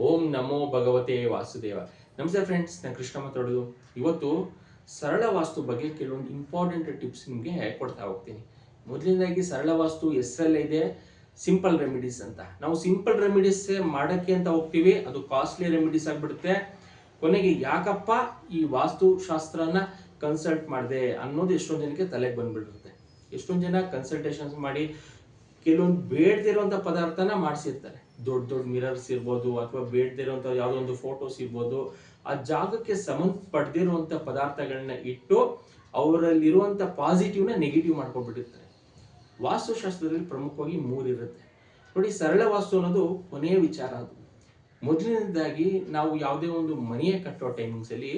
ಓಂ ನಮೋ ಭಗವತೆ ವಾಸುದೇವ. ನಮಸ್ತೆ ಫ್ರೆಂಡ್ಸ್ ನಾನು ಕೃಷ್ಣ ಮಾತಾಡೋದು. ಇವತ್ತು ಸರಳ ವಾಸ್ತು ಬಗ್ಗೆ ಕೆಲವೊಂದು ಇಂಪಾರ್ಟೆಂಟ್ ಟಿಪ್ಸ್ ನಿಮಗೆ ಕೊಡ್ತಾ ಹೋಗ್ತೀನಿ. ಮೊದಲನೇದಾಗಿ ಸರಳ ವಾಸ್ತು ಹೆಸರಲ್ಲೇ ಇದೆ ಸಿಂಪಲ್ ರೆಮಿಡೀಸ್ ಅಂತ. ನಾವು ಸಿಂಪಲ್ ರೆಮಿಡೀಸ್ ಮಾಡೋಕ್ಕೆ ಅಂತ ಹೋಗ್ತೀವಿ, ಅದು ಕಾಸ್ಟ್ಲಿ ರೆಮಿಡೀಸ್ ಆಗಿಬಿಡುತ್ತೆ. ಕೊನೆಗೆ ಯಾಕಪ್ಪ ಈ ವಾಸ್ತುಶಾಸ್ತ್ರನ ಕನ್ಸಲ್ಟ್ ಮಾಡಿದೆ ಅನ್ನೋದು ಎಷ್ಟೊಂದು ಜನಕ್ಕೆ ತಲೆಗೆ ಬಂದ್ಬಿಟ್ಟಿರುತ್ತೆ ಎಷ್ಟೊಂದು ಜನ ಕನ್ಸಲ್ಟೇಷನ್ಸ್ ಮಾಡಿ, ಕೆಲವೊಂದು ಬೇಡದಿರುವಂಥ ಪದಾರ್ಥನ ಮಾಡಿಸಿರ್ತಾರೆ. ದೊಡ್ಡ ದೊಡ್ಡ ಮಿರರ್ಸ್ ಇರ್ಬೋದು ಅಥವಾ ಬೇಡದಿರುವಂಥ ಯಾವುದೋ ಒಂದು ಫೋಟೋಸ್ ಇರ್ಬೋದು, ಆ ಜಾಗಕ್ಕೆ ಸಂಬಂಧಪಡ್ದಿರುವಂಥ ಪದಾರ್ಥಗಳನ್ನ ಇಟ್ಟು ಅವರಲ್ಲಿರುವಂಥ ಪಾಸಿಟಿವ್ನ ನೆಗೆಟಿವ್ ಮಾಡ್ಕೊಂಡ್ಬಿಟ್ಟಿರ್ತಾರೆ. ವಾಸ್ತುಶಾಸ್ತ್ರದಲ್ಲಿ ಪ್ರಮುಖವಾಗಿ ಮೂರಿರುತ್ತೆ. ನೋಡಿ, ಸರಳ ವಾಸ್ತು ಅನ್ನೋದು ಕೊನೆಯ ವಿಚಾರ ಅದು. ಮೊದಲನೇದಾಗಿ ನಾವು ಯಾವುದೇ ಒಂದು ಮನೆಯ ಕಟ್ಟೋ ಟೈಮಿಂಗ್ಸಲ್ಲಿ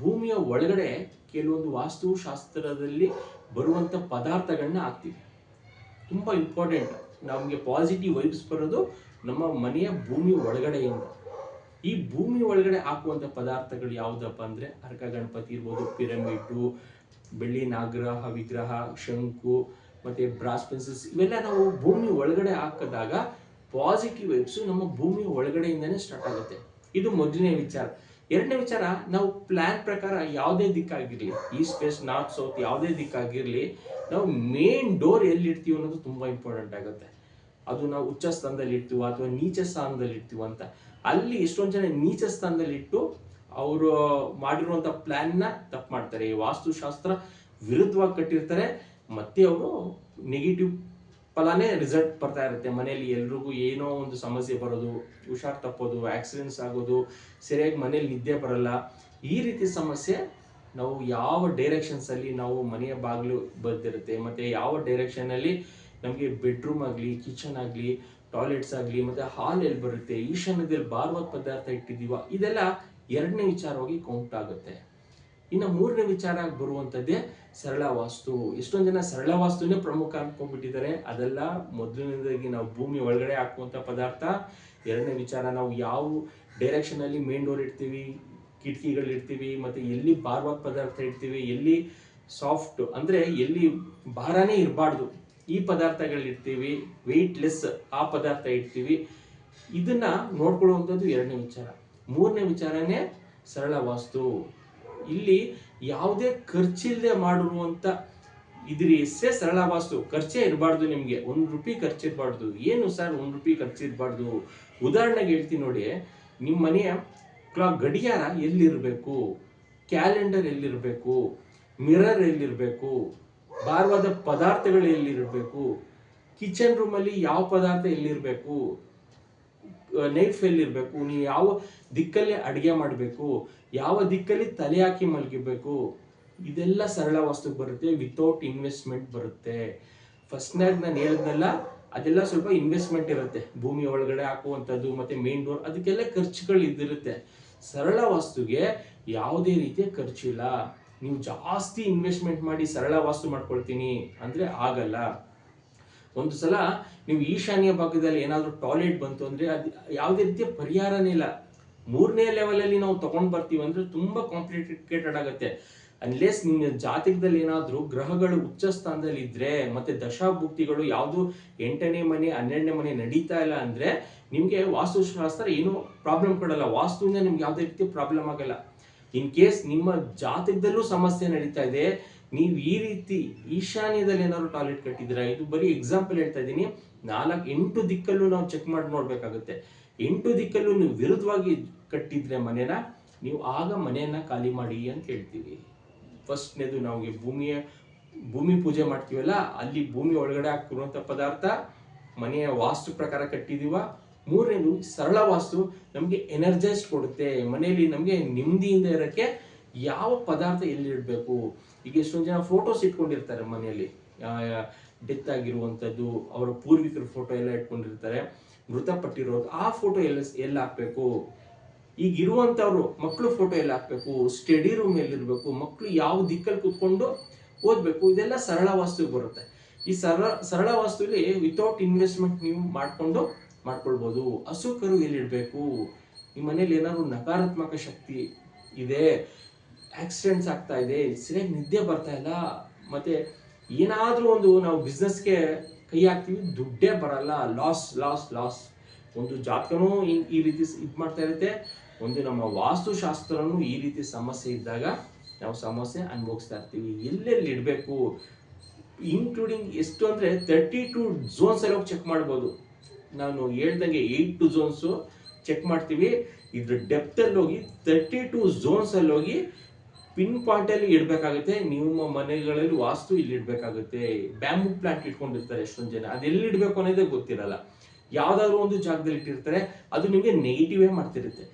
ಭೂಮಿಯ ಒಳಗಡೆ ಕೆಲವೊಂದು ವಾಸ್ತುಶಾಸ್ತ್ರದಲ್ಲಿ ಬರುವಂಥ ಪದಾರ್ಥಗಳನ್ನ ಹಾಕ್ತೀವಿ. ತುಂಬ ಇಂಪಾರ್ಟೆಂಟ್ ನಮಗೆ ಪಾಸಿಟಿವ್ ವೈಬ್ಸ್ ಬರೋದು ನಮ್ಮ ಮನೆಯ ಭೂಮಿ ಒಳಗಡೆಯಿಂದ. ಈ ಭೂಮಿ ಒಳಗಡೆ ಹಾಕುವಂಥ ಪದಾರ್ಥಗಳು ಯಾವುದಪ್ಪ ಅಂದರೆ ಅರ್ಕ, ಗಣಪತಿ ಇರ್ಬೋದು ಪಿರಮಿಡ್ಡು ಬೆಳ್ಳಿ ನಾಗ್ರಹ ವಿಗ್ರಹ, ಶಂಕು ಮತ್ತು ಬ್ರಾಸ್ ಪೆನ್ಸಿಲ್ಸ್ ಇವೆಲ್ಲ ನಾವು ಭೂಮಿ ಒಳಗಡೆ ಹಾಕಿದಾಗ ಪಾಸಿಟಿವ್ ವೈಬ್ಸು ನಮ್ಮ ಭೂಮಿ ಒಳಗಡೆಯಿಂದನೇ ಸ್ಟಾರ್ಟ್ ಆಗುತ್ತೆ. ಇದು ಮೊದಲನೇ ವಿಚಾರ. ಎರಡನೇ ವಿಚಾರ, ನಾವು ಪ್ಲಾನ್ ಪ್ರಕಾರ ಯಾವುದೇ ದಿಕ್ಕಾಗಿರಲಿ ಈಸ್ಟ್ ವೆಸ್ಟ್ ನಾರ್ತ್ ಸೌತ್ ಯಾವುದೇ ದಿಕ್ಕಾಗಿರಲಿ, ನಾವು ಮೇನ್ ಡೋರ್ ಎಲ್ಲಿ ಇರ್ತೀವಿ ಅನ್ನೋದು ತುಂಬ ಇಂಪಾರ್ಟೆಂಟ್ ಆಗುತ್ತೆ. ಅದು ನಾವು ಉಚ್ಚ ಸ್ಥಾನದಲ್ಲಿ ಇರ್ತೀವೋ ಅಥವಾ ನೀಚ ಸ್ಥಾನದಲ್ಲಿ ಇಡ್ತೀವ ಅಂತ. ಅಲ್ಲಿ ಎಷ್ಟೊಂದು ಜನ ನೀಚ ಸ್ಥಾನದಲ್ಲಿ ಇಟ್ಟು ಅವರು ಮಾಡಿರುವಂಥ ಪ್ಲ್ಯಾನ್ನ ತಪ್ಪು ಮಾಡ್ತಾರೆ. ಈ ವಾಸ್ತುಶಾಸ್ತ್ರ ವಿರುದ್ಧವಾಗಿ ಕಟ್ಟಿರ್ತಾರೆ. ಮತ್ತೆ ಅವರು ನೆಗೆಟಿವ್ ಫಲಾನೇ ರಿಸಲ್ಟ್ ಬರ್ತಾ ಇರುತ್ತೆ. ಮನೆಯಲ್ಲಿ ಎಲ್ರಿಗೂ ಏನೋ ಒಂದು ಸಮಸ್ಯೆ ಬರೋದು, ಹುಷಾರ್ ತಪ್ಪೋದು ಆಕ್ಸಿಡೆಂಟ್ಸ್ ಆಗೋದು, ಸರಿಯಾಗಿ ಮನೇಲಿ ನಿದ್ದೆ ಬರಲ್ಲ. ಈ ರೀತಿ ಸಮಸ್ಯೆ ನಾವು ಯಾವ ಡೈರೆಕ್ಷನ್ಸಲ್ಲಿ ನಾವು ಮನೆಯ ಬಾಗಿಲು ಬರ್ತಿರುತ್ತೆ ಮತ್ತೆ ಯಾವ ಡೈರೆಕ್ಷನ್ ಅಲ್ಲಿ ನಮಗೆ ಬೆಡ್ರೂಮ್ ಆಗಲಿ ಕಿಚನ್ ಆಗಲಿ ಟಾಯ್ಲೆಟ್ಸ್ ಆಗಲಿ, ಮತ್ತೆ ಹಾಲ್ ಎಲ್ಲಿ ಬರುತ್ತೆ, ಈಶಾನ್ಯದಲ್ಲಿ ಭಾರವಾದ ಪದಾರ್ಥ ಇಟ್ಟಿದ್ದೀವ, ಇದೆಲ್ಲ ಎರಡನೇ ವಿಚಾರವಾಗಿ ಕೌಂಟ್ ಆಗುತ್ತೆ. ಇನ್ನು ಮೂರನೇ ವಿಚಾರ ಬರುವಂಥದ್ದೇ ಸರಳ ವಾಸ್ತು. ಎಷ್ಟೊಂದು ಜನ ಸರಳ ವಾಸ್ತುನೇ ಪ್ರಮುಖ ಅನ್ಕೊಂಡ್ಬಿಟ್ಟಿದ್ದಾರೆ. ಅದೆಲ್ಲ ಮೊದಲನೇದಾಗಿ ನಾವು ಭೂಮಿ ಒಳಗಡೆ ಹಾಕುವಂಥ ಪದಾರ್ಥ. ಎರಡನೇ ವಿಚಾರ, ನಾವು ಯಾವ ಡೈರೆಕ್ಷನಲ್ಲಿ ಮೇನ್ ಡೋರ್ ಇಡ್ತೀವಿ, ಕಿಟಕಿಗಳು ಇಡ್ತೀವಿ, ಮತ್ತೆ ಎಲ್ಲಿ ಭಾರವಾದ ಪದಾರ್ಥ ಇಡ್ತೀವಿ, ಎಲ್ಲಿ ಸಾಫ್ಟ್ ಅಂದ್ರೆ ಎಲ್ಲಿ ಭಾರನೇ ಇರಬಾರ್ದು. ಈ ಪದಾರ್ಥಗಳು ಇಡ್ತೀವಿ ವೆಯ್ಟ್ಲೆಸ್ ಆ ಪದಾರ್ಥ ಇಡ್ತೀವಿ. ಇದನ್ನ ನೋಡ್ಕೊಳ್ಳುವಂಥದ್ದು ಎರಡನೇ ವಿಚಾರ. ಮೂರನೇ ವಿಚಾರನೇ ಸರಳ ವಾಸ್ತು. ಇಲ್ಲಿ ಯಾವುದೇ ಖರ್ಚಿಲ್ಲದೆ ಮಾಡಿರುವಂಥ ಇದ್ರ ಹೆಸರೇ ಸರಳ ವಾಸ್ತು. ಖರ್ಚೇ ಇರಬಾರ್ದು ನಿಮಗೆ. ಒಂದು ರೂಪಾಯಿ ಖರ್ಚಿರಬಾರ್ದು. ಏನು ಸರ್ ಒಂದು ರೂಪಾಯಿ ಖರ್ಚಿರಬಾರ್ದು? ಉದಾಹರಣೆಗೆ ಹೇಳ್ತೀನಿ ನೋಡಿ ನಿಮ್ಮ ಮನೆಯ ಕ್ಲಾಕ್ ಗಡಿಯಾರ ಎಲ್ಲಿರಬೇಕು? ಕ್ಯಾಲೆಂಡರ್ ಎಲ್ಲಿರಬೇಕು? ಮಿರರ್ ಎಲ್ಲಿರಬೇಕು? ಭಾರವಾದ ಪದಾರ್ಥಗಳು ಎಲ್ಲಿರಬೇಕು? ಕಿಚನ್ ರೂಮಲ್ಲಿ ಯಾವ ಪದಾರ್ಥ ಎಲ್ಲಿರಬೇಕು? ನೈಫ್ ಎಲ್ಲಿರಬೇಕು? ನೀವು ಯಾವ ದಿಕ್ಕಲ್ಲಿ ಅಡುಗೆ ಮಾಡಬೇಕು? ಯಾವ ದಿಕ್ಕಲ್ಲಿ ತಲೆ ಹಾಕಿ ಮಲಗಿಬೇಕು? ಇದೆಲ್ಲ ಸರಳ ವಸ್ತು ಬರುತ್ತೆ ವಿತೌಟ್ ಇನ್ವೆಸ್ಟ್ಮೆಂಟ್ ಬರುತ್ತೆ. ಫಸ್ಟ್ನಾಗ ನಾನು ಹೇಳಿದ್ನಲ್ಲ ಅದೆಲ್ಲ ಸ್ವಲ್ಪ ಇನ್ವೆಸ್ಟ್ಮೆಂಟ್ ಇರುತ್ತೆ. ಭೂಮಿ ಒಳಗಡೆ ಹಾಕುವಂಥದ್ದು, ಮತ್ತೆ ಮೇನ್ ಡೋರ್ ಅದಕ್ಕೆಲ್ಲ ಖರ್ಚುಗಳು ಇದಿರುತ್ತೆ ಸರಳ ವಸ್ತುಗೆ ಯಾವುದೇ ರೀತಿಯ ಖರ್ಚಿಲ್ಲ. ನೀವು ಜಾಸ್ತಿ ಇನ್ವೆಸ್ಟ್ಮೆಂಟ್ ಮಾಡಿ ಸರಳ ವಾಸ್ತು ಮಾಡ್ಕೊಳ್ತೀನಿ ಅಂದ್ರೆ ಆಗಲ್ಲ. ಒಂದು ಸಲ ನೀವು ಈಶಾನ್ಯ ಭಾಗದಲ್ಲಿ ಏನಾದರೂ ಟಾಯ್ಲೆಟ್ ಬಂತು ಅಂದ್ರೆ ಅದು ಯಾವುದೇ ರೀತಿಯ ಪರಿಹಾರನೇ ಇಲ್ಲ. ಮೂರನೇ ಲೆವೆಲಲ್ಲಿ ನಾವು ತಗೊಂಡ್ ಬರ್ತೀವಿ ಅಂದ್ರೆ ತುಂಬಾ ಕಾಂಪ್ಲಿಕೇಟೆಡ್ ಆಗುತ್ತೆ. ಅನ್ಲೆಸ್ ನಿಮ್ಮ ಜಾತಕದಲ್ಲಿ ಏನಾದರೂ ಗ್ರಹಗಳು ಉಚ್ಚ ಸ್ಥಾನದಲ್ಲಿ ಇದ್ರೆ ಮತ್ತೆ ದಶಾಭುಕ್ತಿಗಳು ಯಾವುದು ಎಂಟನೇ ಮನೆ, ಹನ್ನೆರಡನೇ ಮನೆ ನಡೀತಾ ಇಲ್ಲ ಅಂದ್ರೆ ನಿಮಗೆ ವಾಸ್ತುಶಾಸ್ತ್ರ ಏನು ಪ್ರಾಬ್ಲಮ್ ಕೊಡಲ್ಲ. ವಾಸ್ತುವಿಂದ ನಿಮ್ಗೆ ಯಾವುದೇ ರೀತಿ ಪ್ರಾಬ್ಲಮ್ ಆಗಲ್ಲ. ಇನ್ ಕೇಸ್ ನಿಮ್ಮ ಜಾತಕದಲ್ಲೂ ಸಮಸ್ಯೆ ನಡೀತಾ ಇದೆ, ನೀವು ಈ ರೀತಿ ಈಶಾನ್ಯದಲ್ಲಿ ಏನಾದ್ರು ಟಾಯ್ಲೆಟ್ ಕಟ್ಟಿದ್ದೀರಾ? ಇದು ಬರೀ ಎಕ್ಸಾಂಪಲ್ ಹೇಳ್ತಾ ಇದ್ದೀನಿ. ನಾಲ್ಕು, ಎಂಟು ದಿಕ್ಕಲ್ಲೂ ನಾವು ಚೆಕ್ ಮಾಡಿ ನೋಡ್ಬೇಕಾಗುತ್ತೆ. ಎಂಟು ದಿಕ್ಕಲ್ಲೂ ನೀವು ವಿರುದ್ಧವಾಗಿ ಕಟ್ಟಿದ್ರೆ ಮನೇನ, ನೀವು ಆಗ ಮನೆಯನ್ನ ಖಾಲಿ ಮಾಡಿ ಅಂತ ಹೇಳ್ತೀವಿ. ಫಸ್ಟ್ನೇದು ನಮಗೆ ಭೂಮಿಯ, ಭೂಮಿ ಪೂಜೆ ಮಾಡ್ತೀವಲ್ಲ, ಅಲ್ಲಿ ಭೂಮಿ ಒಳಗಡೆ ಹಾಕಿರುವಂಥ ಪದಾರ್ಥ, ಮನೆಯ ವಾಸ್ತು ಪ್ರಕಾರ ಕಟ್ಟಿದೀವ ಮೂರನೇದು ಸರಳ ವಾಸ್ತು ನಮಗೆ ಎನರ್ಜೈಸ್ ಕೊಡುತ್ತೆ. ಮನೆಯಲ್ಲಿ ನಮಗೆ ನೆಮ್ಮದಿಯಿಂದ ಇರೋಕ್ಕೆ ಯಾವ ಪದಾರ್ಥ ಎಲ್ಲಿಡಬೇಕು? ಈಗ ಎಷ್ಟೊಂದು ಜನ ಫೋಟೋಸ್ ಇಟ್ಕೊಂಡಿರ್ತಾರೆ ಮನೆಯಲ್ಲಿ. ಡೆತ್ ಆಗಿರುವಂಥದ್ದು ಅವರ ಪೂರ್ವಿಕರ ಫೋಟೋ ಎಲ್ಲ ಇಟ್ಕೊಂಡಿರ್ತಾರೆ. ಮೃತಪಟ್ಟಿರೋದು ಆ ಫೋಟೋ ಎಲ್ಲ ಎಲ್ಲಿ ಹಾಕ್ಬೇಕು ಈಗ ಇರುವಂಥವ್ರು ಮಕ್ಕಳು ಫೋಟೋ ಎಲ್ಲ ಹಾಕಬೇಕು. ಸ್ಟಡಿ ರೂಮ್ ಎಲ್ಲಿರಬೇಕು? ಮಕ್ಕಳು ಯಾವ ದಿಕ್ಕಲ್ಲಿ ಕೂತ್ಕೊಂಡು ಓದಬೇಕು? ಇದೆಲ್ಲ ಸರಳ ವಾಸ್ತು ಬರುತ್ತೆ. ಈ ಸರಳ ಸರಳ ವಾಸ್ತುಲಿ ವಿತೌಟ್ ಇನ್ವೆಸ್ಟ್ಮೆಂಟ್ ನೀವು ಮಾಡಿಕೊಂಡು ಮಾಡ್ಕೊಳ್ಬೋದು. ಅಸುಖರು ಕರು ಎಲ್ಲಿಡಬೇಕು ನಿಮ್ಮ ಮನೇಲಿ ಏನಾದ್ರು ನಕಾರಾತ್ಮಕ ಶಕ್ತಿ ಇದೆ? ಆಕ್ಸಿಡೆಂಟ್ಸ್ ಆಗ್ತಾ ಇದೆ? ಸರಿಯಾಗಿ ನಿದ್ದೆ ಬರ್ತಾ ಇಲ್ಲ? ಮತ್ತೆ ಏನಾದರೂ ಒಂದು ನಾವು ಬಿಸ್ನೆಸ್ಗೆ ಕೈ ಹಾಕ್ತೀವಿ, ದುಡ್ಡೇ ಬರಲ್ಲ. ಲಾಸ್ ಲಾಸ್ ಲಾಸ್ ಒಂದು ಜಾತಕನೂ ಈ- ರೀತಿ ಇದು ಮಾಡ್ತಾ ಇರುತ್ತೆ. ಒಂದು ನಮ್ಮ ವಾಸ್ತುಶಾಸ್ತ್ರನೂ ಈ ರೀತಿ ಸಮಸ್ಯೆ ಇದ್ದಾಗ ನಾವು ಸಮಸ್ಯೆ ಅನುಭವಿಸ್ತಾ ಇರ್ತೀವಿ. ಎಲ್ಲೆಲ್ಲಿ ಇಡಬೇಕು ಇನ್ಕ್ಲೂಡಿಂಗ್ ಎಷ್ಟು ಅಂದರೆ ತರ್ಟಿ ಟು ಝೋನ್ಸ್ ಅಲ್ಲಿ ಹೋಗಿ ಚೆಕ್ ಮಾಡ್ಬೋದು. ನಾನು ಹೇಳ್ದಂಗೆ ಏಯ್ಟ್ ಟು ಝೋನ್ಸು ಚೆಕ್ ಮಾಡ್ತೀವಿ. ಇದ್ರ ಡೆಪ್ತಲ್ಲಿ ಹೋಗಿ ತರ್ಟಿ ಟು ಝೋನ್ಸ್ ಅಲ್ಲಿ ಹೋಗಿ ಪಿನ್ ಪಾಯಿಂಟಲ್ಲಿ ಇಡಬೇಕಾಗುತ್ತೆ. ನಿಮ್ಮ ಮನೆಗಳಲ್ಲಿ ವಾಸ್ತು ಇಲ್ಲಿ ಇಡಬೇಕಾಗುತ್ತೆ. ಬ್ಯಾಂಬೂ ಪ್ಲಾಂಟ್ ಇಟ್ಕೊಂಡಿರ್ತಾರೆ ಎಷ್ಟೊಂದು ಜನ. ಅದೆಲ್ಲಿ ಇಡಬೇಕು ಅನ್ನೋದೇ ಗೊತ್ತಿರಲ್ಲ. ಯಾವ್ದಾದ್ರು ಒಂದು ಜಾಗದಲ್ಲಿ ಇಟ್ಟಿರ್ತಾರೆ. ಅದು ನಿಮಗೆ ನೆಗೆಟಿವೇ ಮಾಡ್ತಿರುತ್ತೆ.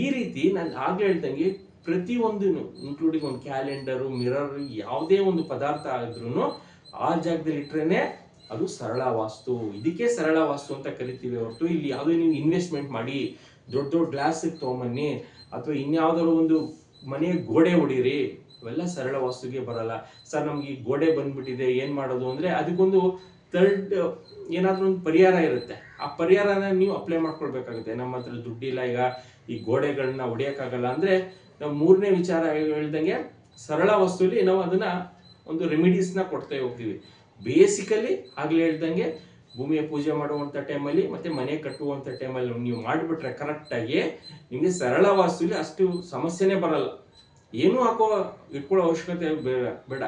ಈ ರೀತಿ ನಾನು ಆಗ್ಲೇ ಹೇಳ್ದಂಗೆ ಪ್ರತಿಯೊಂದು ಇನ್ಕ್ಲೂಡಿಂಗ್ ಒಂದು ಕ್ಯಾಲೆಂಡರು ಮಿರರ್ ಯಾವುದೇ ಒಂದು ಪದಾರ್ಥ ಆದ್ರೂ ಆ ಜಾಗದಲ್ಲಿ ಇಟ್ರೇನೆ ಅದು ಸರಳ ವಾಸ್ತು. ಇದಕ್ಕೆ ಸರಳ ವಾಸ್ತು ಅಂತ ಕರಿತೀವಿ ಹೊರತು ಇಲ್ಲಿ ಯಾವುದೇ ನೀವು ಇನ್ವೆಸ್ಟ್ಮೆಂಟ್ ಮಾಡಿ, ದೊಡ್ಡ ದೊಡ್ಡ ಗ್ಲಾಸ್ ತೊಗೊಂಬನ್ನಿ, ಅಥವಾ ಇನ್ಯಾವುದಾದ್ರು ಒಂದು ಮನೆಯ ಗೋಡೆ ಹೊಡೀರಿ ಅವೆಲ್ಲ ಸರಳ ವಾಸ್ತುಗೆ ಬರಲ್ಲ. ಸರ್, ನಮ್ಗೆ ಈ ಗೋಡೆ ಬಂದ್ಬಿಟ್ಟಿದೆ, ಏನ್ ಮಾಡೋದು ಅಂದ್ರೆ ಅದಕ್ಕೊಂದು ಥರ್ಡ್ ಏನಾದರೂ ಒಂದು ಪರಿಹಾರ ಇರುತ್ತೆ. ಆ ಪರಿಹಾರನ ನೀವು ಅಪ್ಲೈ ಮಾಡ್ಕೊಳ್ಬೇಕಾಗುತ್ತೆ. ನಮ್ಮ ಹತ್ರ ದುಡ್ಡಿಲ್ಲ, ಈಗ ಈ ಗೋಡೆಗಳನ್ನ ಹೊಡಿಯಕ್ಕಾಗಲ್ಲ ಅಂದ್ರೆ ನಾವು ಮೂರನೇ ವಿಚಾರ ಹೇಳ್ದಂಗೆ ಸರಳ ವಸ್ತುಲಿ ನಾವು ಅದನ್ನ ಒಂದು ರೆಮಿಡೀಸ್ನ ಕೊಡ್ತಾ ಹೋಗ್ತೀವಿ. ಬೇಸಿಕಲಿ ಆಗಲೇ ಹೇಳ್ದಂಗೆ, ಭೂಮಿಯ ಪೂಜೆ ಮಾಡುವಂಥ ಟೈಮಲ್ಲಿ ಮತ್ತೆ ಮನೆ ಕಟ್ಟುವಂಥ ಟೈಮಲ್ಲಿ ನೀವು ಮಾಡಿಬಿಟ್ರೆ ಕರೆಕ್ಟಾಗಿ ನಿಮಗೆ ಸರಳ ವಾಸ್ತುಲಿ ಅಷ್ಟು ಸಮಸ್ಯೆನೇ ಬರಲ್ಲ. ಏನೂ ಹಾಕೋ, ಇಟ್ಕೊಳ್ಳೋ ಅವಶ್ಯಕತೆ ಬೇಡ ಬೇಡ.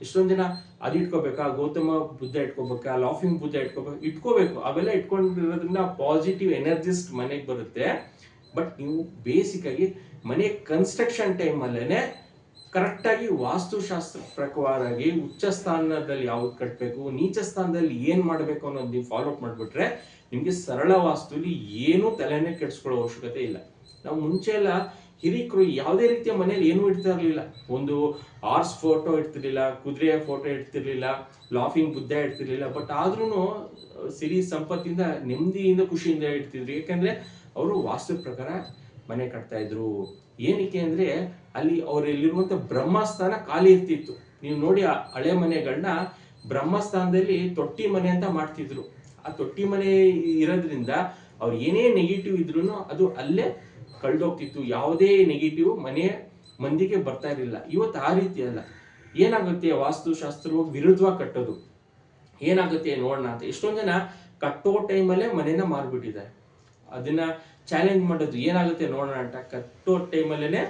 ಎಷ್ಟೊಂದು ಜನ ಅದು ಇಟ್ಕೋಬೇಕಾ, ಗೌತಮ ಬುದ್ಧ ಇಟ್ಕೋಬೇಕಾ ಲಾಫಿಂಗ್ ಬುದ್ಧ ಇಟ್ಕೋಬೇಕು ಇಟ್ಕೋಬೇಕು. ಅವೆಲ್ಲ ಇಟ್ಕೊಂಡಿರೋದ್ರಿಂದ ಪಾಸಿಟಿವ್ ಎನರ್ಜಿಸ್ಟ್ ಮನೆಗೆ ಬರುತ್ತೆ. ಬಟ್ ನೀವು ಬೇಸಿಕ್ ಆಗಿ ಮನೆ ಕನ್ಸ್ಟ್ರಕ್ಷನ್ ಟೈಮಲ್ಲೇ ಕರೆಕ್ಟಾಗಿ ವಾಸ್ತುಶಾಸ್ತ್ರ ಪ್ರಕಾರವಾಗಿ ಉಚ್ಚ ಸ್ಥಾನದಲ್ಲಿ ಯಾವ್ದು ಕಟ್ಟಬೇಕು ನೀಚ ಸ್ಥಾನದಲ್ಲಿ ಏನು ಮಾಡಬೇಕು ಅನ್ನೋದು ನೀವು ಫಾಲೋ ಅಪ್ ಮಾಡಿಬಿಟ್ರೆ ನಿಮಗೆ ಸರಳ ವಾಸ್ತುಲಿ ಏನೂ ತಲೆನೇ ಕೆಡಿಸ್ಕೊಳ್ಳೋ ಅವಶ್ಯಕತೆ ಇಲ್ಲ. ನಾವು ಮುಂಚೆ ಎಲ್ಲ ಹಿರಿಕರು ಯಾವುದೇ ರೀತಿಯ ಮನೇಲಿ ಏನೂ ಇಡ್ತಾ ಇರಲಿಲ್ಲ. ಒಂದು ಆರ್ಸ್ ಫೋಟೋ ಇಡ್ತಿರ್ಲಿಲ್ಲ ಕುದುರೆಯ ಫೋಟೋ ಇಡ್ತಿರ್ಲಿಲ್ಲ ಲಾಫಿಂಗ್ ಬುದ್ಧ ಇಡ್ತಿರ್ಲಿಲ್ಲ ಬಟ್ ಆದ್ರೂ ಸಿರಿ ಸಂಪತ್ತಿಂದ, ನೆಮ್ಮದಿಯಿಂದ, ಖುಷಿಯಿಂದ ಇಡ್ತಿದ್ರು. ಯಾಕಂದ್ರೆ, ಅವರು ವಾಸ್ತು ಪ್ರಕಾರ ಮನೆ ಕಟ್ತಾ ಇದ್ರು. ಏನಕ್ಕೆ ಅಂದ್ರೆ ಅಲ್ಲಿ ಅವರಲ್ಲಿರುವಂತ ಬ್ರಹ್ಮಸ್ಥಾನ ಖಾಲಿ ಇರ್ತಿತ್ತು. ನೀವು ನೋಡಿ ಆ ಹಳೆ ಮನೆಗಳನ್ನ ಬ್ರಹ್ಮಸ್ಥಾನದಲ್ಲಿ ತೊಟ್ಟಿ ಮನೆ ಅಂತ ಮಾಡ್ತಿದ್ರು. ಆ ತೊಟ್ಟಿ ಮನೆ ಇರೋದ್ರಿಂದ ಅವ್ರು ಏನೇ ನೆಗೆಟಿವ್ ಇದ್ರೂ ಅದು ಅಲ್ಲೇ ಕಳ್ದೋಗ್ತಿತ್ತು. ಯಾವುದೇ ನೆಗೆಟಿವ್ ಮನೆ ಮಂದಿಗೆ ಬರ್ತಾ ಇರಲಿಲ್ಲ. ಇವತ್ತು ಆ ರೀತಿ ಅಲ್ಲ. ಏನಾಗುತ್ತೆ ವಾಸ್ತುಶಾಸ್ತ್ರವು ವಿರುದ್ಧವಾಗಿ ಕಟ್ಟೋದು? ಏನಾಗುತ್ತೆ ನೋಡೋಣ ಅಂತ. ಎಷ್ಟೊಂದು ಜನ ಕಟ್ಟೋ ಟೈಮಲ್ಲೇ ಮನೆನ ಮಾರ್ಬಿಟ್ಟಿದ್ದಾರೆ. ಅದನ್ನ ಚಾಲೆಂಜ್ ಮಾಡೋದು ಏನಾಗುತ್ತೆ ನೋಡೋಣ ಅಂತ. ಕಟ್ಟೋ ಟೈಮಲ್ಲೇ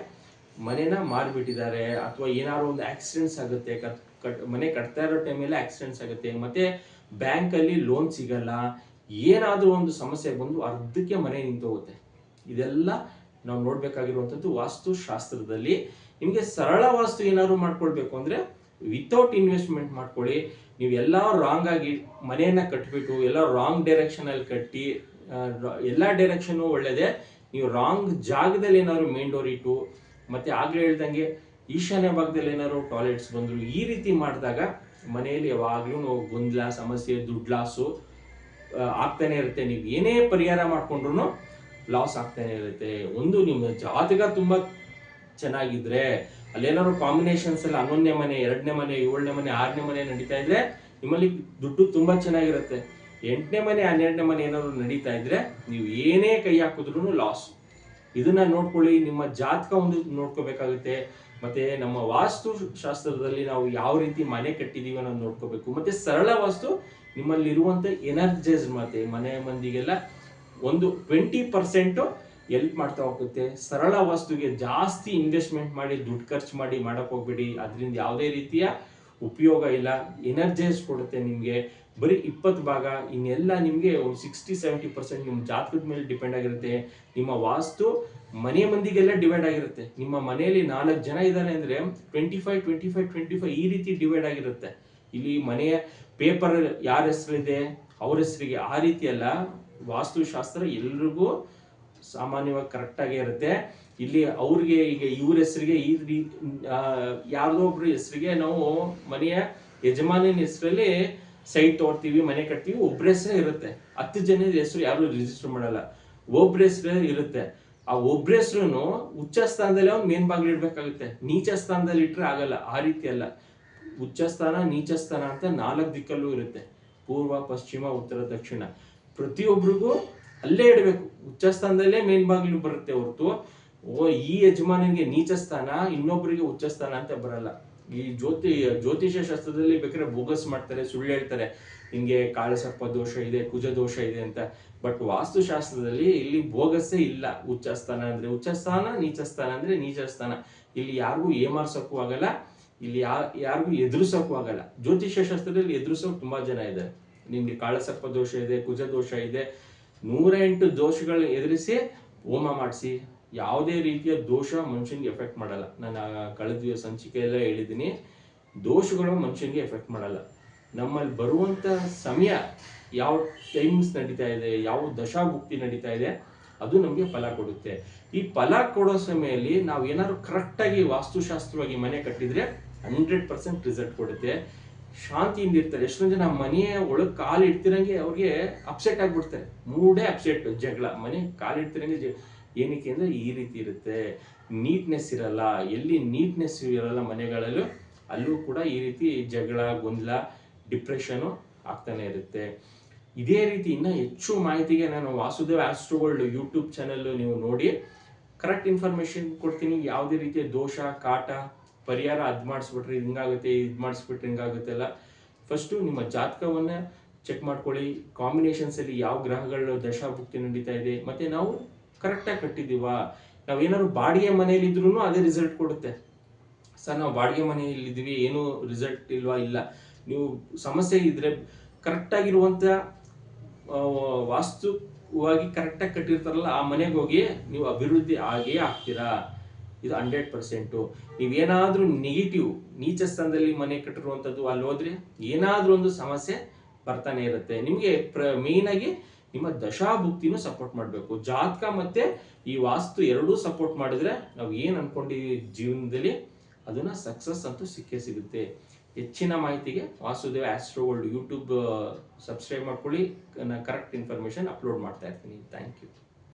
ಮನೆನ ಮಾರ್ಬಿಟ್ಟಿದ್ದಾರೆ ಅಥವಾ ಏನಾದ್ರು ಒಂದು ಆಕ್ಸಿಡೆಂಟ್ಸ್ ಆಗುತ್ತೆ, ಕಟ್ ಕಟ್, ಮನೆ ಕಟ್ತಾ ಇರೋ ಟೈಮಲ್ಲಿ ಆಕ್ಸಿಡೆಂಟ್ಸ್ ಆಗುತ್ತೆ. ಮತ್ತೆ ಬ್ಯಾಂಕಲ್ಲಿ ಲೋನ್ ಸಿಗಲ್ಲ, ಏನಾದರೂ ಒಂದು ಸಮಸ್ಯೆ ಬಂದು ಅರ್ಧಕ್ಕೆ ಮನೆ ನಿಂತೋಗುತ್ತೆ ಇದೆಲ್ಲ ನಾವು ನೋಡ್ಬೇಕಾಗಿರುವಂಥದ್ದು ವಾಸ್ತುಶಾಸ್ತ್ರದಲ್ಲಿ. ನಿಮಗೆ ಸರಳ ವಾಸ್ತು ಏನಾದ್ರು ಮಾಡ್ಕೊಳ್ಬೇಕು ಅಂದ್ರೆ ವಿತೌಟ್ ಇನ್ವೆಸ್ಟ್ಮೆಂಟ್ ಮಾಡ್ಕೊಳ್ಳಿ. ನೀವು ಎಲ್ಲ ರಾಂಗ್ ಆಗಿ ಮನೆಯನ್ನ ಕಟ್ಬಿಟ್ಟು, ಎಲ್ಲ ರಾಂಗ್ ಡೈರೆಕ್ಷನ್ ಅಲ್ಲಿ ಕಟ್ಟಿ ಎಲ್ಲ ಡೈರೆಕ್ಷನ್ ಒಳ್ಳೇದೇ. ನೀವು ರಾಂಗ್ ಜಾಗದಲ್ಲಿ ಏನಾದ್ರು ಮೇನ್ ಡೋರ್ ಇಟ್ಟು ಮತ್ತೆ ಆಗ್ಲೇ ಹೇಳ್ದಂಗೆ ಈಶಾನ್ಯ ಭಾಗದಲ್ಲಿ ಏನಾದ್ರು ಟಾಯ್ಲೆಟ್ಸ್ ಬಂದ್ರು ಈ ರೀತಿ ಮಾಡಿದಾಗ ಮನೆಯಲ್ಲಿ ಯಾವಾಗ್ಲೂ ಗೊಂದಲ, ಸಮಸ್ಯೆ ದುಡ್ಡು ಲಾಸು ಆಗ್ತಾನೆ ಇರುತ್ತೆ. ನೀವು ಏನೇ ಪರಿಹಾರ ಮಾಡ್ಕೊಂಡ್ರು ಲಾಸ್ ಆಗ್ತಾನೆ ಇರುತ್ತೆ. ಒಂದು ನಿಮ್ಮ ಜಾತಕ ತುಂಬಾ ಚೆನ್ನಾಗಿದ್ರೆ ಅಲ್ಲೇನಾದ್ರು ಕಾಂಬಿನೇಷನ್ಸ್ ಎಲ್ಲ ಹನ್ನೊಂದನೇ ಮನೆ, ಎರಡನೇ ಮನೆ, ಏಳನೇ ಮನೆ, ಆರನೇ ಮನೆ ನಡೀತಾ ಇದ್ರೆ ನಿಮ್ಮಲ್ಲಿ ದುಡ್ಡು ತುಂಬಾ ಚೆನ್ನಾಗಿರುತ್ತೆ. ಎಂಟನೇ ಮನೆ, ಹನ್ನೆರಡನೇ ಮನೆ ಏನಾದ್ರು ನಡೀತಾ ಇದ್ರೆ ನೀವು ಏನೇ ಕೈ ಹಾಕಿದ್ರು ಲಾಸ್ ಇದನ್ನ ನೋಡ್ಕೊಳ್ಳಿ, ನಿಮ್ಮ ಜಾತಕ ಒಂದು ನೋಡ್ಕೋಬೇಕಾಗುತ್ತೆ. ಮತ್ತೆ ನಮ್ಮ ವಾಸ್ತು ಶಾಸ್ತ್ರದಲ್ಲಿ ನಾವು ಯಾವ ರೀತಿ ಮನೆ ಕಟ್ಟಿದೀವಿ ಅನ್ನೋದು ನೋಡ್ಕೋಬೇಕು. ಮತ್ತೆ ಸರಳ ವಾಸ್ತು, ನಿಮ್ಮಲ್ಲಿರುವಂತ ಎನರ್ಜೈಸ್ ಮತ್ತೆ ಮನೆ ಮಂದಿಗೆಲ್ಲ ಒಂದು ಟ್ವೆಂಟಿ ಪರ್ಸೆಂಟ್ ಎಲ್ಪ್ ಮಾಡ್ತಾ ಹೋಗುತ್ತೆ. ಸರಳ ವಸ್ತುಗೆ ಜಾಸ್ತಿ ಇನ್ವೆಸ್ಟ್ಮೆಂಟ್ ಮಾಡಿ, ದುಡ್ಡು ಖರ್ಚು ಮಾಡಿ ಮಾಡಕ್ ಹೋಗ್ಬೇಡಿ. ಅದರಿಂದ ಯಾವುದೇ ರೀತಿಯ ಉಪಯೋಗ ಇಲ್ಲ. ಎನರ್ಜೈಸ್ ಕೊಡುತ್ತೆ ನಿಮಗೆ. ಬರೀ ಇಪ್ಪತ್ತು ಭಾಗ, ಇನ್ನೆಲ್ಲ ನಿಮಗೆ ಒಂದು ಸಿಕ್ಸ್ಟಿ ಸೆವೆಂಟಿ ಪರ್ಸೆಂಟ್ ನಿಮ್ಮ ಜಾತಕದ ಮೇಲೆ ಡಿಪೆಂಡ್ ಆಗಿರುತ್ತೆ. ನಿಮ್ಮ ವಾಸ್ತು ಮನೆ ಮಂದಿಗೆಲ್ಲ ಡಿವೈಡ್ ಆಗಿರುತ್ತೆ. ನಿಮ್ಮ ಮನೆಯಲ್ಲಿ ನಾಲ್ಕು ಜನ ಇದ್ದಾರೆ ಅಂದರೆ twenty five twenty five twenty five ಈ ರೀತಿ ಡಿವೈಡ್ ಆಗಿರುತ್ತೆ. ಇಲ್ಲಿ ಮನೆಯ ಪೇಪರ್ ಯಾರ ಹೆಸರಿದೆ, ಅವ್ರ ಹೆಸರಿಗೆ ಆ ರೀತಿ ಅಲ್ಲ. ವಾಸ್ತುಶಾಸ್ತ್ರ ಎಲ್ರಿಗೂ ಸಾಮಾನ್ಯವಾಗಿ ಕರೆಕ್ಟ್ ಆಗೇ ಇರುತ್ತೆ. ಇಲ್ಲಿ ಅವ್ರಿಗೆ ಈಗ ಇವ್ರ ಹೆಸರಿಗೆ, ಈ ರೀ- ಯಾರ್ದೋ ಒಬ್ರ ಹೆಸರಿಗೆ ನಾವು ಮನೆಯ ಯಜಮಾನಿನ ಹೆಸರಲ್ಲಿ ಸೈಟ್ ತೋರ್ತೀವಿ, ಮನೆ ಕಟ್ತೀವಿ, ಒಬ್ರ ಹೆಸರೇ ಇರುತ್ತೆ. ಹತ್ತು ಜನದ ಹೆಸರು ಯಾರು ರಿಜಿಸ್ಟರ್ ಮಾಡಲ್ಲ. ಒಬ್ರ ಹೆಸರೇ ಇರುತ್ತೆ. ಆ ಒಬ್ರ ಹೆಸರು ಉಚ್ಚ ಸ್ಥಾನದಲ್ಲಿ ಅವ್ನು ಮೇನ್ ಬಾಗಿಲು ಇಡ್ಬೇಕಾಗುತ್ತೆ. ನೀಚ ಸ್ಥಾನದಲ್ಲಿ ಇಟ್ರೆ ಆಗಲ್ಲ. ಆ ರೀತಿ ಅಲ್ಲ. ಉಚ್ಚ ಸ್ಥಾನ, ನೀಚ ಸ್ಥಾನ ಅಂತ ನಾಲ್ಕು ದಿಕ್ಕಲ್ಲೂ ಇರುತ್ತೆ. ಪೂರ್ವ, ಪಶ್ಚಿಮ, ಉತ್ತರ, ದಕ್ಷಿಣ. ಪ್ರತಿಯೊಬ್ಬರಿಗೂ ಅಲ್ಲೇ ಇಡಬೇಕು. ಉಚ್ಚ ಸ್ಥಾನದಲ್ಲೇ ಮೇನ್ ಬಾಗಿಲು ಬರುತ್ತೆ ಹೊರತು. ಓ, ಈ ಯಜಮಾನನಿಗೆ ನೀಚ ಸ್ಥಾನ ಇನ್ನೊಬ್ಬರಿಗೆ ಉಚ್ಚ ಸ್ಥಾನ ಅಂತ ಬರಲ್ಲ. ಈ ಜ್ಯೋತಿ ಜ್ಯೋತಿಷ್ಯ ಶಾಸ್ತ್ರದಲ್ಲಿ ಬೇಕಾದ್ರೆ ಬೋಗಸ್ ಮಾಡ್ತಾರೆ, ಸುಳ್ಳು ಹೇಳ್ತಾರೆ. ನಿಮಗೆ ಕಾಳಸರ್ಪ ದೋಷ ಇದೆ, ಕುಜ ದೋಷ ಇದೆ ಅಂತ. ಬಟ್ ವಾಸ್ತುಶಾಸ್ತ್ರದಲ್ಲಿ ಇಲ್ಲಿ ಬೋಗಸ್ಸೇ ಇಲ್ಲ. ಉಚ್ಚಸ್ಥಾನ ಅಂದ್ರೆ ಉಚ್ಚಸ್ಥಾನ, ನೀಚಸ್ಥಾನ ಅಂದ್ರೆ ನೀಚಸ್ಥಾನ. ಇಲ್ಲಿ ಯಾರಿಗೂ ಏಮಾರ್ಸಕ್ಕೂ ಆಗಲ್ಲ. ಇಲ್ಲಿ ಯಾ, ಯಾರಿಗೂ ಎದುರಿಸೋಕ್ಕೂ ಆಗಲ್ಲ. ಜ್ಯೋತಿಷ್ಯ ಶಾಸ್ತ್ರದಲ್ಲಿ ಎದುರಿಸೋಕೆ ತುಂಬಾ ಜನ ಇದ್ದಾರೆ. ನಿಮ್ಗೆ ಕಾಳಸರ್ಪ ದೋಷ ಇದೆ, ಕುಜ ದೋಷ ಇದೆ. ನೂರ ಎಂಟು ದೋಷಗಳು ಎದುರಿಸಿ ಹೋಮ ಮಾಡಿಸಿ. ಯಾವುದೇ ರೀತಿಯ ದೋಷ ಮನುಷ್ಯನಿಗೆ ಎಫೆಕ್ಟ್ ಮಾಡಲ್ಲ. ನಾನು ಕಳೆದ ಸಂಚಿಕೆಯಲ್ಲೇ ಹೇಳಿದ್ದೀನಿ, ದೋಷಗಳು ಮನುಷ್ಯನಿಗೆ ಎಫೆಕ್ಟ್ ಮಾಡಲ್ಲ. ನಮ್ಮಲ್ಲಿ ಬರುವಂತ ಸಮಯ ಯಾವ ಟೈಮ್ಸ್ ನಡೀತಾ ಇದೆ, ಯಾವ ದಶಾಭುಕ್ತಿ ನಡೀತಾ ಇದೆ, ಅದು ನಮಗೆ ಫಲ ಕೊಡುತ್ತೆ. ಈ ಫಲ ಕೊಡೋ ಸಮಯದಲ್ಲಿ ನಾವು ಏನಾದ್ರು ಕರೆಕ್ಟಾಗಿ ವಾಸ್ತುಶಾಸ್ತ್ರವಾಗಿ ಮನೆ ಕಟ್ಟಿದ್ರೆ ಹಂಡ್ರೆಡ್ ಪರ್ಸೆಂಟ್ ರಿಸಲ್ಟ್ ಕೊಡುತ್ತೆ. ಶಾಂತಿಯಿಂದ ಇರ್ತಾರೆ ಎಷ್ಟೊಂದು ಜನ ಮನೆಯ ಒಳಗೆ ಕಾಲು ಇಡ್ತಿರಂಗೆ ಅವ್ರಿಗೆ ಅಪ್ಸೆಟ್ ಆಗಿಬಿಡ್ತಾರೆ. ಮೂಡೇ ಅಪ್ಸೆಟ್ ಜಗಳ. ಮನೆ ಕಾಲು ಇಡ್ತಿರಂಗೆ ಜ- ಏನಕ್ಕೆ ಅಂದರೆ ಈ ರೀತಿ ಇರುತ್ತೆ. ನೀಟ್ನೆಸ್ ಇರಲ್ಲ. ಎಲ್ಲಿ ನೀಟ್ನೆಸ್ ಇರಲ್ಲ ಮನೆಗಳಲ್ಲೂ, ಅಲ್ಲೂ ಕೂಡ ಈ ರೀತಿ ಜಗಳ, ಗೊಂದಲ ಡಿಪ್ರೆಷನು ಆಗ್ತಾನೆ ಇರುತ್ತೆ. ಇದೇ ರೀತಿ ಇನ್ನ ಹೆಚ್ಚು ಮಾಹಿತಿಗೆ ನಾನು ವಾಸುದೇವ್ ಆಸ್ಟ್ರೋಗೋಲ್ಡ್ ಯೂಟ್ಯೂಬ್ ಚಾನೆಲ್ ನೀವು ನೋಡಿ. ಕರೆಕ್ಟ್ ಇನ್ಫಾರ್ಮೇಶನ್ ಕೊಡ್ತೀನಿ. ಯಾವುದೇ ರೀತಿಯ ದೋಷ, ಕಾಟ, ಪರಿಹಾರ ಅದು ಮಾಡಿಸ್ಬಿಟ್ರೆ ಹಿಂಗಾಗುತ್ತೆ, ಇದು ಮಾಡಿಸ್ಬಿಟ್ರೆ ಹಿಂಗಾಗುತ್ತೆ ಅಲ್ಲ. ಫಸ್ಟು ನಿಮ್ಮ ಜಾತಕವನ್ನು ಚೆಕ್ ಮಾಡ್ಕೊಳ್ಳಿ. ಕಾಂಬಿನೇಷನ್ಸಲ್ಲಿ ಯಾವ ಗ್ರಹಗಳ ದಶಾಭುಕ್ತಿ ನಡೀತಾ ಇದೆ. ಮತ್ತು ನಾವು ಕರೆಕ್ಟಾಗಿ ಕಟ್ಟಿದ್ದೀವಾ. ನಾವೇನಾದ್ರು ಬಾಡಿಗೆ ಮನೆಯಲ್ಲಿ ಇದ್ರೂ ಅದೇ ರಿಸಲ್ಟ್ ಕೊಡುತ್ತೆ. ಸರ್, ನಾವು ಬಾಡಿಗೆ ಮನೆಯಲ್ಲಿ ಇದ್ದೀವಿ ಏನು ರಿಸಲ್ಟ್ ಇಲ್ವಾ? ಇಲ್ಲ. ನೀವು ಸಮಸ್ಯೆ ಇದ್ರೆ ಕರೆಕ್ಟಾಗಿರುವಂಥ ವಾಸ್ತುವಾಗಿ ಕರೆಕ್ಟಾಗಿ ಕಟ್ಟಿರ್ತಾರಲ್ಲ, ಆ ಮನೆಗೆ ಹೋಗಿ ನೀವು ಅಭಿವೃದ್ಧಿ ಆಗೇ ಆಗ್ತೀರಾ? ಇದು ಹಂಡ್ರೆಡ್ ಪರ್ಸೆಂಟು ನೀವೇನಾದ್ರೂ ನೆಗೆಟಿವ್ ನೀಚ ಸ್ಥಾನದಲ್ಲಿ ಮನೆ ಕಟ್ಟಿರುವಂಥದ್ದು ಅಲ್ಲಿ ಹೋದ್ರೆ ಏನಾದ್ರೂ ಒಂದು ಸಮಸ್ಯೆ ಬರ್ತಾನೆ ಇರುತ್ತೆ. ನಿಮಗೆ ಪ್ರ ಮೇಯ್ನಾಗಿ ನಿಮ್ಮ ದಶಾಭುಕ್ತಿನೂ ಸಪೋರ್ಟ್ ಮಾಡಬೇಕು. ಜಾತಕ ಮತ್ತೆ ಈ ವಾಸ್ತು ಎರಡೂ ಸಪೋರ್ಟ್ ಮಾಡಿದ್ರೆ ನಾವು ಏನು ಅನ್ಕೊಂಡಿದ್ದೀವಿ ಜೀವನದಲ್ಲಿ, ಅದನ್ನ ಸಕ್ಸಸ್ ಅಂತೂ ಸಿಕ್ಕೇ ಸಿಗುತ್ತೆ. ಹೆಚ್ಚಿನ ಮಾಹಿತಿಗೆ Vasudeva astro world YouTube subscribe ಮಾಡ್ಕೊಳ್ಳಿ. ಕರೆಕ್ಟ್ ಇನ್ಫಾರ್ಮೇಶನ್ ಅಪ್ಲೋಡ್ ಮಾಡ್ತಾ ಇರ್ತೀನಿ. Thank you